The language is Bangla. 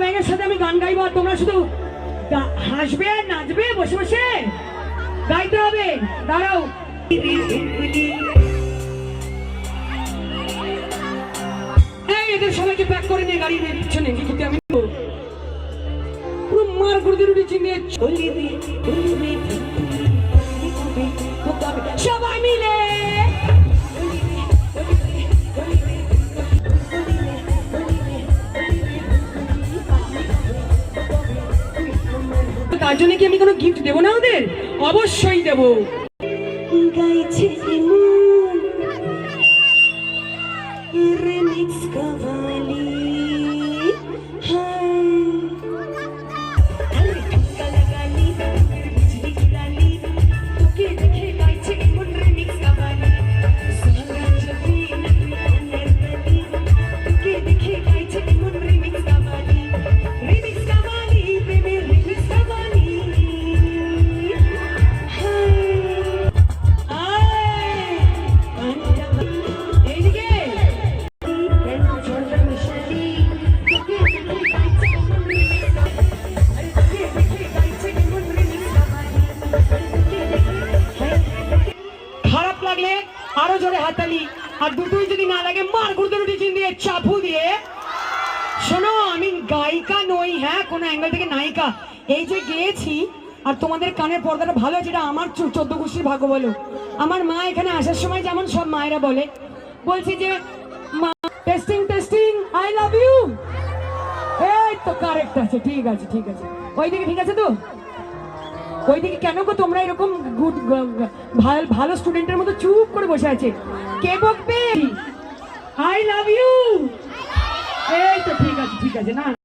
ব্যাঙের সাথে আমি গান গাইবো আর তোমরা শুধু হাসবে, নাচবে, বসে বসে গাইতে হবে। দাঁড়াও। এদের সবাইকে প্যাক করে নিয়ে গাড়ি নিয়ে পিছনে কি করতে আমি পুরো মার গুড়দি রুটি চিনিয়ে চলিবে তার জন্য কি আমি কোনো গিফট দেবো না ওদের? অবশ্যই দেবো। গাইছে কাভালি। লাগলে আরও জোরে হাতালি আর দুটোই যদি না লাগে, মার গুড়তে রুটি চিন দিয়ে চাপু দিয়ে। শোনো, আমি গায়িকা নই হ্যাঁ? কোনো অ্যাঙ্গেল থেকে নায়িকা। এই যে গেয়েছি, আর তোমাদের কানের পর্দাটা ভালো আছে, এটা আমার চোদ্দ গোষ্ঠীর ভাগ্য বলো। আমার মা এখানে আসার সময় যেমন সব মায়েরা বলে। বলছি যে, মা testing testing I love you এই তো কারেক্ট আছে, ঠিক আছে ঠিক আছে। ওইদিকে ঠিক আছে তো? ওইদিকে কেন গো তোমরা এরকম গুড ভালো ভালো স্টুডেন্টের মতো চুপ করে বসে আছে? কে বকবে? আই লাভ ইউ এই তো ঠিক আছে ঠিক আছে, না।